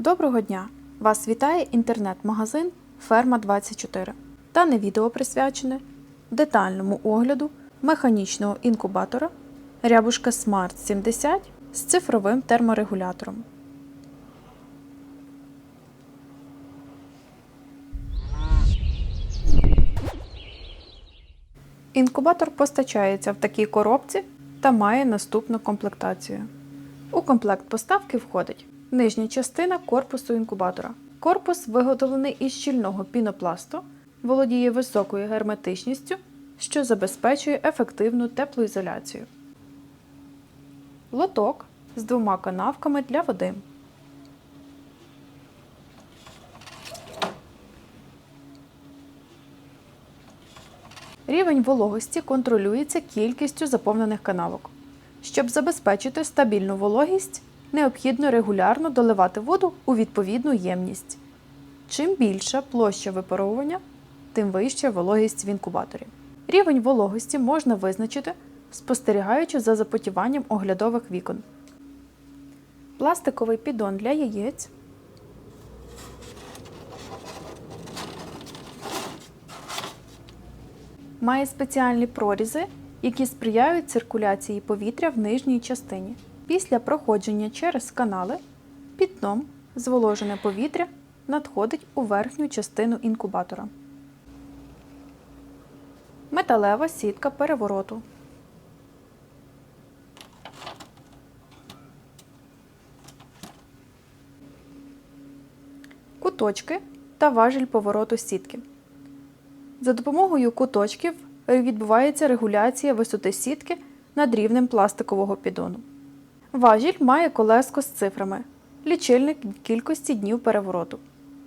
Доброго дня! Вас вітає інтернет-магазин Ферма 24 Дане відео присвячене детальному огляду механічного інкубатора Рябушка Smart 70 з цифровим терморегулятором. Інкубатор постачається в такій коробці та має наступну комплектацію. У комплект поставки входить нижня частина корпусу інкубатора. Корпус виготовлений із щільного пінопласту, володіє високою герметичністю, що забезпечує ефективну теплоізоляцію. Лоток з двома канавками для води. Рівень вологості контролюється кількістю заповнених канавок. Щоб забезпечити стабільну вологість, необхідно регулярно доливати воду у відповідну ємність. Чим більша площа випаровування, тим вища вологість в інкубаторі. Рівень вологості можна визначити, спостерігаючи за запотіванням оглядових вікон. Пластиковий піддон для яєць. Має спеціальні прорізи, які сприяють циркуляції повітря в нижній частині. Після проходження через канали під дном зволожене повітря надходить у верхню частину інкубатора. Металева сітка перевороту. Куточки та важіль повороту сітки. За допомогою куточків відбувається регуляція висоти сітки над рівнем пластикового піддону. Важіль має колеско з цифрами, лічильник кількості днів перевороту.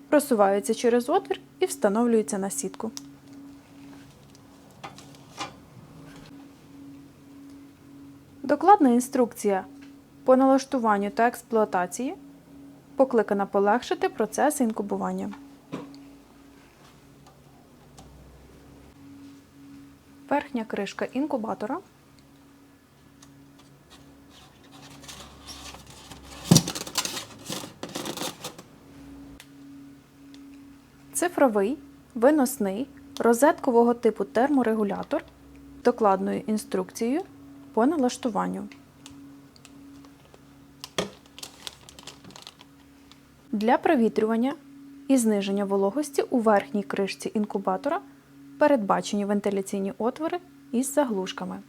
Просувається через отвір і встановлюється на сітку. Докладна інструкція по налаштуванню та експлуатації покликана полегшити процес інкубування. Верхня кришка інкубатора. Цифровий, виносний, розеткового типу терморегулятор докладною інструкцією по налаштуванню. Для провітрювання і зниження вологості у верхній кришці інкубатора передбачені вентиляційні отвори із заглушками.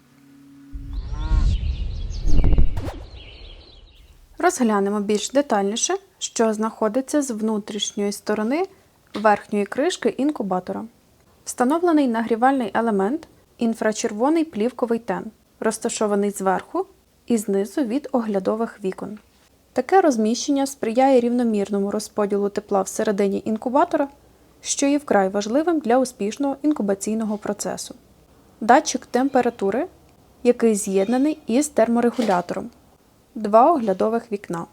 Розглянемо більш детальніше, що знаходиться з внутрішньої сторони верхньої кришки інкубатора. Встановлений нагрівальний елемент інфрачервоний плівковий тен, розташований зверху і знизу від оглядових вікон. Таке розміщення сприяє рівномірному розподілу тепла всередині інкубатора, що є вкрай важливим для успішного інкубаційного процесу. Датчик температури, який з'єднаний із терморегулятором. Два оглядових вікна.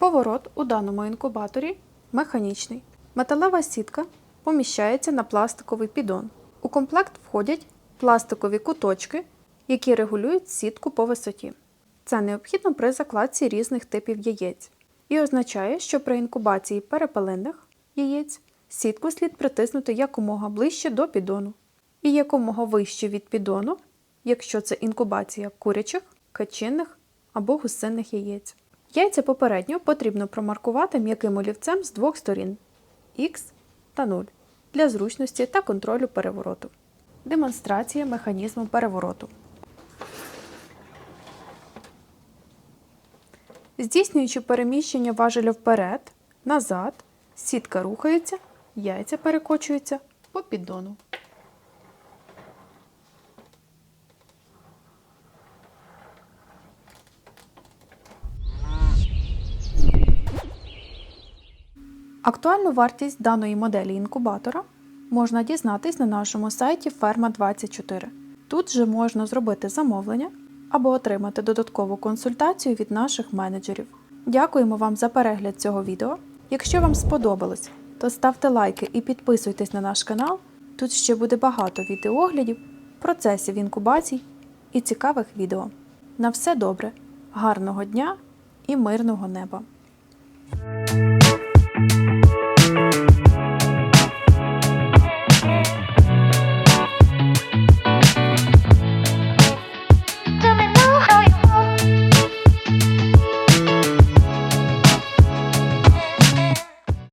Поворот у даному інкубаторі механічний. Металева сітка поміщається на пластиковий піддон. У комплект входять пластикові куточки, які регулюють сітку по висоті. Це необхідно при закладці різних типів яєць і означає, що при інкубації перепелиних яєць сітку слід притиснути якомога ближче до піддону і якомога вище від піддону, якщо це інкубація курячих, качинних або гусинних яєць. Яйця попередньо потрібно промаркувати м'яким олівцем з двох сторін Х та 0 для зручності та контролю перевороту. Демонстрація механізму перевороту. Здійснюючи переміщення важеля вперед, назад, сітка рухається, яйця перекочуються по піддону. Актуальну вартість даної моделі інкубатора можна дізнатись на нашому сайті Ферма24. Тут же можна зробити замовлення або отримати додаткову консультацію від наших менеджерів. Дякуємо вам за перегляд цього відео. Якщо вам сподобалось, то ставте лайки і підписуйтесь на наш канал. Тут ще буде багато відеооглядів, процесів інкубацій і цікавих відео. На все добре! гарного дня і мирного неба!